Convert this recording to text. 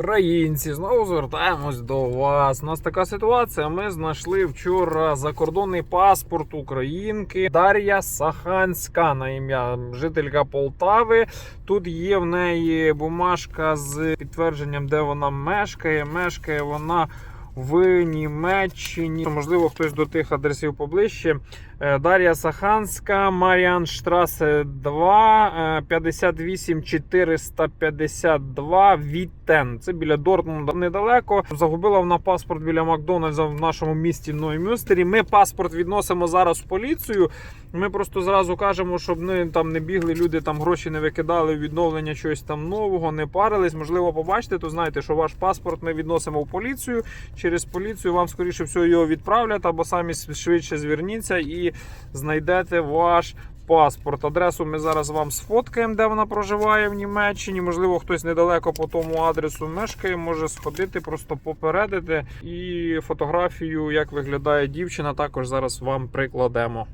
Українці, знову звертаємось до вас. У нас така ситуація. Ми знайшли вчора закордонний паспорт українки Дар'я Саханська на ім'я жителька Полтави. Тут є в неї бумажка з підтвердженням, де вона мешкає. Мешкає вона в Німеччині. Можливо, хтось до тих адресів поближче. Е, Дар'я Саханська, Маріан Штрасе 2, е, 58 452 Віттен. Це біля Дортмунда недалеко. Загубила вона паспорт біля Макдональдса в нашому місті Ноймюстері. Ми паспорт відносимо зараз в поліцію. Ми просто зразу кажемо, щоб не, там не бігли люди, там гроші не викидали відновлення чогось там нового, не парились. Можливо, побачите, то знаєте, що ваш паспорт ми відносимо в поліцію. Через поліцію вам, скоріше всього, його відправлять або самі швидше зверніться і знайдете ваш паспорт. Адресу ми зараз вам сфоткаємо, де вона проживає в Німеччині. Можливо, хтось недалеко по тому адресу мешкає, може сходити, просто попередити. І фотографію, як виглядає дівчина, також зараз вам прикладемо.